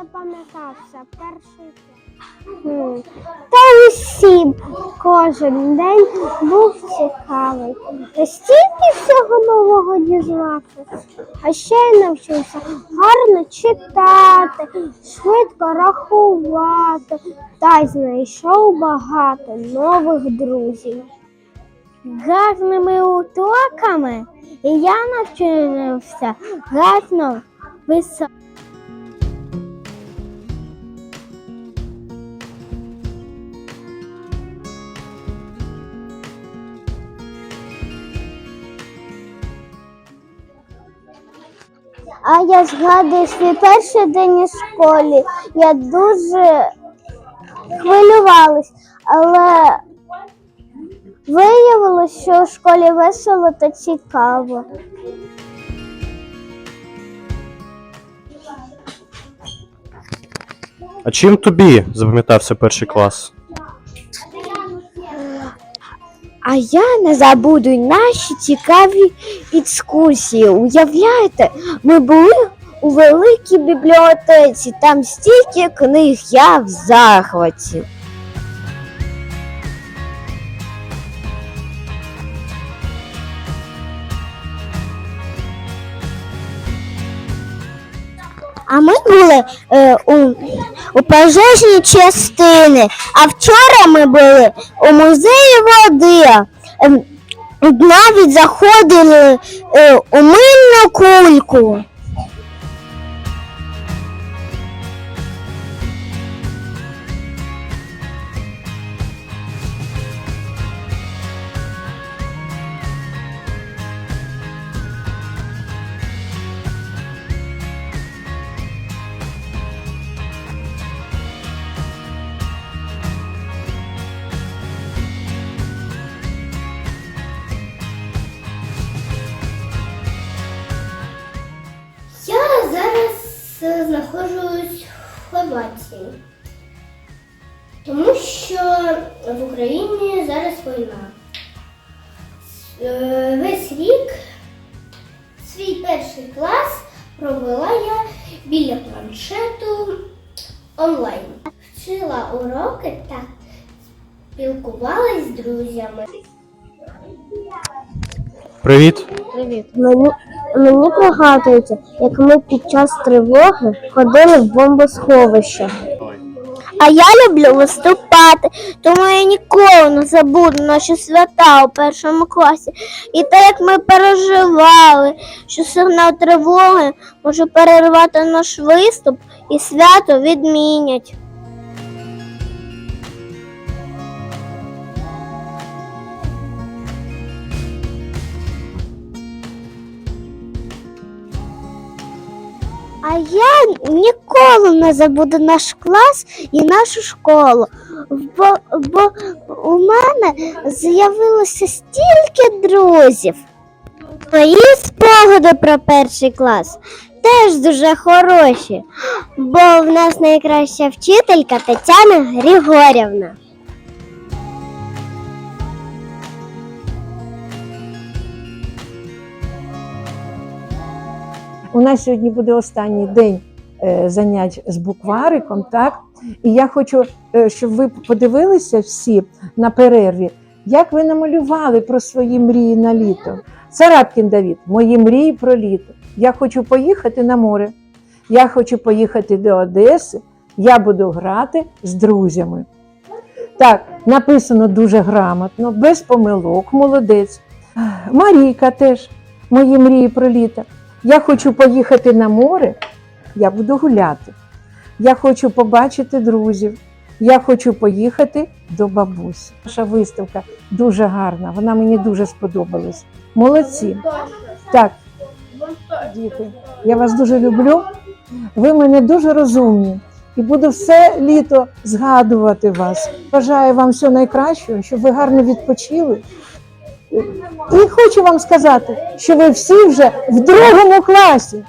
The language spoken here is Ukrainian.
запам'ятався перший клас? Та усі кожен день був цікавий. Стільки всього нового дізнався, а ще й навчився гарно читати, швидко рахувати та й знайшов багато нових друзів. Гарними уроками і я навчився гарно писати. А я згадую свій перший день у школі. Я дуже хвилювалась, але виявилось, що у школі весело та цікаво. А чим тобі запам'ятався перший клас? А я не забуду наші цікаві екскурсії. Уявляєте, ми були у великій бібліотеці, там стільки книг, я в захваті. А ми були е, у, у пожежній частини, а вчора ми були у музеї води. Ем, навіть заходили е, у мильну кульку. Знаходжусь в Хорватії, тому що в Україні зараз війна. Е, Весь рік свій перший клас провела я біля планшету онлайн. Вчила уроки та спілкувалась з друзями. Привіт. Мені, мені пригадується, як ми під час тривоги ходили в бомбосховище. А я люблю виступати, тому я ніколи не забуду наші свята у першому класі. І те, як ми переживали, що сигнал тривоги може перервати наш виступ і свято відмінять. А я ніколи не забуду наш клас і нашу школу, бо, бо у мене з'явилося стільки друзів. Мої спогади про перший клас теж дуже хороші, бо в нас найкраща вчителька Тетяна Григорівна. У нас сьогодні буде останній день е, занять з буквариком, так? І я хочу, е, щоб ви подивилися всі на перерві, як ви намалювали про свої мрії на літо. Царапкін Давід, мої мрії про літо. Я хочу поїхати на море. Я хочу поїхати до Одеси. Я буду грати з друзями. Так, написано дуже грамотно, без помилок, молодець. Марійка теж, мої мрії про літо. Я хочу поїхати на море, я буду гуляти. Я хочу побачити друзів. Я хочу поїхати до бабусі. Наша виставка дуже гарна, вона мені дуже сподобалась. Молодці. Так, діти, я вас дуже люблю. Ви мене дуже розумні і буду все літо згадувати вас. Бажаю вам всього найкращого, щоб ви гарно відпочили. І хочу вам сказати, що ви всі вже в другому класі.